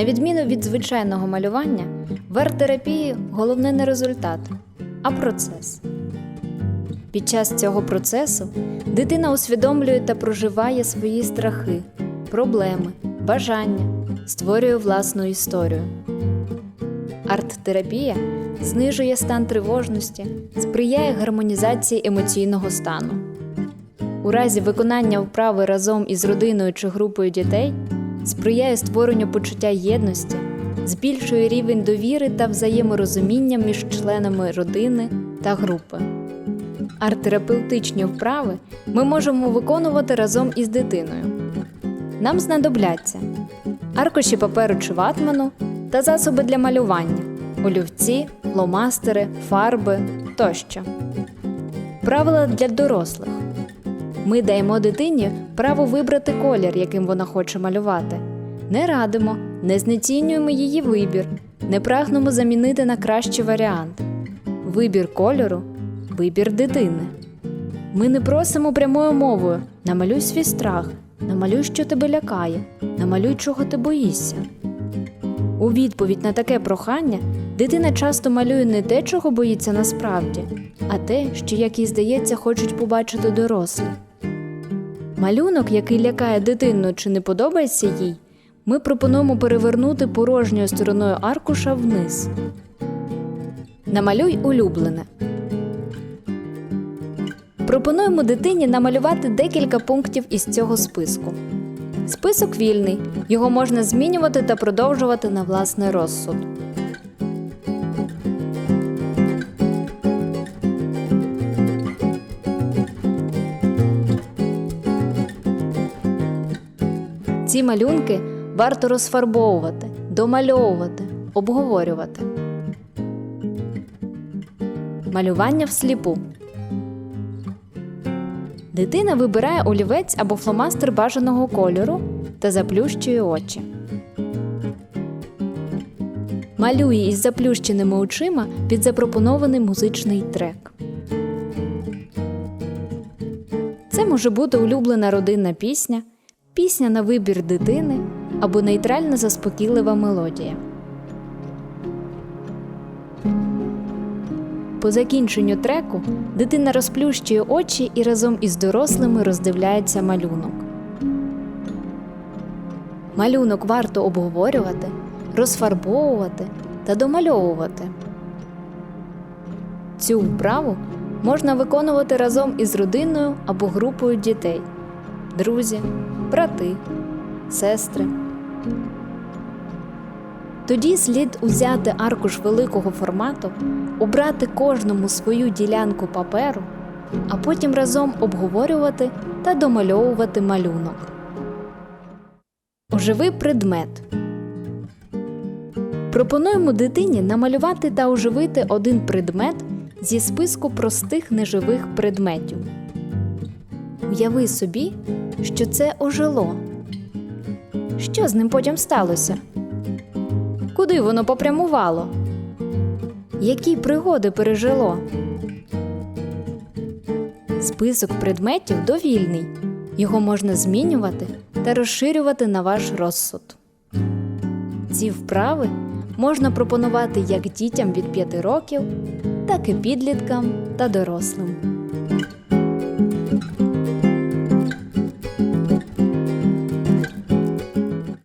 На відміну від звичайного малювання, в арт-терапії головне не результат, а процес. Під час цього процесу дитина усвідомлює та проживає свої страхи, проблеми, бажання, створює власну історію. Арт-терапія знижує стан тривожності, сприяє гармонізації емоційного стану. У разі виконання вправи разом із родиною чи групою дітей сприяє створенню почуття єдності, збільшує рівень довіри та взаєморозуміння між членами родини та групи. Арт-терапевтичні вправи ми можемо виконувати разом із дитиною. Нам знадобляться аркуші паперу чи ватману та засоби для малювання, олівці, фломастери, фарби тощо. Правила для дорослих. Ми даємо дитині право вибрати колір, яким вона хоче малювати. Не радимо, не знецінюємо її вибір, не прагнемо замінити на кращий варіант. Вибір кольору вибір дитини. Ми не просимо прямою мовою намалюй свій страх, намалюй, що тебе лякає, намалюй, чого ти боїшся. У відповідь на таке прохання дитина часто малює не те, чого боїться насправді, а те, що, як їй здається, хочуть побачити дорослі. Малюнок, який лякає дитину чи не подобається їй, ми пропонуємо перевернути порожньою стороною аркуша вниз. Намалюй улюблене. Пропонуємо дитині намалювати декілька пунктів із цього списку. Список вільний, його можна змінювати та продовжувати на власний розсуд. Ці малюнки варто розфарбовувати, домальовувати, обговорювати. Малювання всліпу. Дитина вибирає олівець або фломастер бажаного кольору та заплющує очі. Малює із заплющеними очима під запропонований музичний трек. Це може бути улюблена родинна пісня, пісня на вибір дитини або нейтральна заспокійлива мелодія. По закінченню треку дитина розплющує очі і разом із дорослими роздивляється малюнок. Малюнок варто обговорювати, розфарбовувати та домальовувати. Цю вправу можна виконувати разом із родиною або групою дітей, друзі, брати, сестри. Тоді слід узяти аркуш великого формату, обрати кожному свою ділянку паперу, а потім разом обговорювати та домальовувати малюнок. Оживи предмет. Пропонуємо дитині намалювати та оживити один предмет зі списку простих неживих предметів. Уяви собі, що це ожило. Що з ним потім сталося? Куди воно попрямувало? Які пригоди пережило? Список предметів довільний. Його можна змінювати та розширювати на ваш розсуд. Ці вправи можна пропонувати як дітям від 5 років, так і підліткам та дорослим.